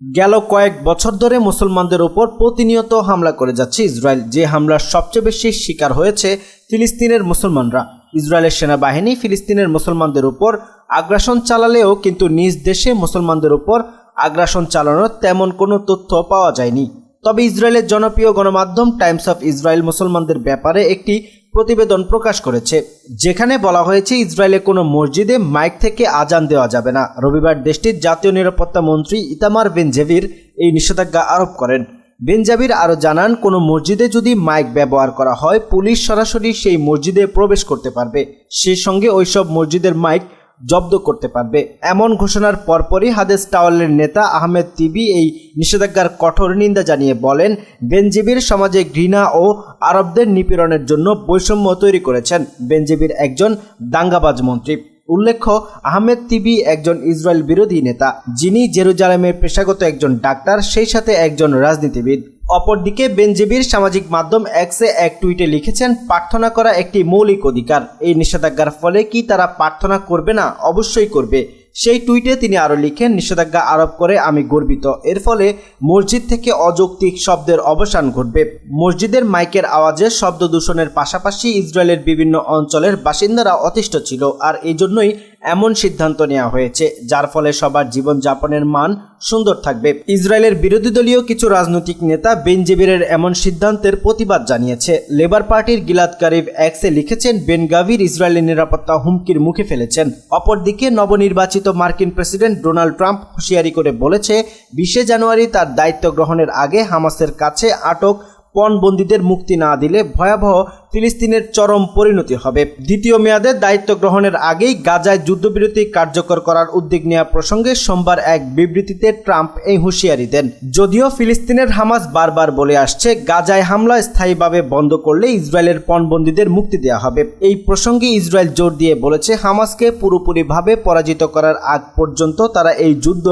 গেল কয়েক বছর ধরে মুসলমানদের উপর প্রতিনিয়ত হামলা করে যাচ্ছে ইসরায়েল। যে হামলার সবচেয়ে বেশি শিকার হয়েছে ফিলিস্তিনের মুসলমানরা। ইসরায়েলের সেনাবাহিনী ফিলিস্তিনের মুসলমানদের উপর আগ্রাসন চালালেও কিন্তু নিজ দেশে মুসলমানদের উপর আগ্রাসন চালানোর তেমন কোনো তথ্য পাওয়া যায়নি। তবে ইসরায়েলের জনপ্রিয় গণমাধ্যম টাইমস অফ ইসরায়েল মুসলমানদের ব্যাপারে একটি প্রতিবেদন প্রকাশ করেছে। যেখানে বলা হয়েছে, ইসরায়েলের কোনো মসজিদে মাইক থেকে আজান দেওয়া যাবে না। রবিবার দেশটির জাতীয় নিরাপত্তা মন্ত্রী ইতামার বেনজেভির এই নিষেধাজ্ঞা আরোপ করেন। বেনজাবির আরও জানান, কোনো মসজিদে যদি মাইক ব্যবহার করা হয়, পুলিশ সরাসরি সেই মসজিদে প্রবেশ করতে পারবে। সেই সঙ্গে ওইসব মসজিদের মাইক জব্দ করতে পারবে। এমন ঘোষণার পরপরই হাদেস টাওয়ালের নেতা আহমেদ তিবি এই নিষেধাজ্ঞার কঠোর নিন্দা জানিয়ে বলেন, বেনজিবির সমাজে ঘৃণা ও আরবদের নিপীড়নের জন্য বৈষম্য তৈরি করেছেন বেনজিবির একজন দাঙ্গাবাজ মন্ত্রী। উল্লেখ্য, আহমেদ তিবি একজন ইসরায়েল বিরোধী নেতা, যিনি জেরুজালেমের পেশাগত একজন ডাক্তার, সেই সাথে একজন রাজনীতিবিদ। অপরদিকে বেনজিবির সামাজিক মাধ্যম এক্সে এক টুইটে লিখেছেন, প্রার্থনা করা একটি মৌলিক অধিকার। এই নিষেধাজ্ঞার ফলে কি তারা প্রার্থনা করবে না? অবশ্যই করবে। সেই টুইটে তিনি আরও লিখেন, নিষেধাজ্ঞা আরোপ করে আমি গর্বিত। এর ফলে মসজিদ থেকে অযৌক্তিক শব্দের অবসান ঘটবে। মসজিদের মাইকের আওয়াজে শব্দ দূষণের পাশাপাশি ইসরায়েলের বিভিন্ন অঞ্চলের বাসিন্দারা অতিষ্ঠ ছিল, আর এই জন্যই এমন সিদ্ধান্ত নেওয়া হয়েছে, যার ফলে সবার জীবনযাপনের মান সুন্দর থাকবে। ইসরায়েলের বিরোধী দলীয় কিছু রাজনৈতিক নেতা বেনজেবিরের এমন সিদ্ধান্তের প্রতিবাদ জানিয়েছে। লেবার পার্টির গিলাদ কারিব এক্সে লিখেছেন বেন গাভির ইসরায়েলের নিরাপত্তা হুমকির মুখে ফেলেছেন। অপরদিকে নবনির্বাচিত মার্কিন প্রেসিডেন্ট ডোনাল্ড ট্রাম্প হুঁশিয়ারি করে বলেছে, বিশে জানুয়ারি তার দায়িত্ব গ্রহণের আগে হামাসের কাছে আটক পণবন্দীদের মুক্তি না দিলে ভয়াবহ ফিলিস্তিনের চরম পরিণতি হবে। দ্বিতীয় মেয়াদে দায়িত্ব গ্রহণের আগেই গাজায় যুদ্ধবিরতি কার্যকর করার উদ্যোগ নেওয়া প্রসঙ্গে সোমবার এক বিবৃতিতে ট্রাম্প এই হুঁশিয়ারি দেন। যদিও ফিলিস্তিনের হামাস বারবার বলে আসছে, গাজায় হামলা স্থায়ীভাবে বন্ধ করলে ইসরায়েলের পণবন্দীদের মুক্তি দেওয়া হবে। এই প্রসঙ্গে ইসরায়েল জোর দিয়ে বলেছে, হামাসকে পুরোপুরিভাবে পরাজিত করার আগ পর্যন্ত তারা এই যুদ্ধ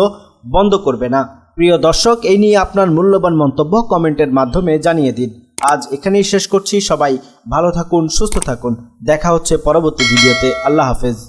বন্ধ করবে না। প্রিয় দর্শক, এই নিয়ে আপনার মূল্যবান মন্তব্য কমেন্টের মাধ্যমে জানিয়ে দিন। আজ এখানেই শেষ করছি। সবাই ভালো থাকুন, সুস্থ থাকুন। দেখা হচ্ছে পরবর্তী ভিডিওতে। আল্লাহ হাফেজ।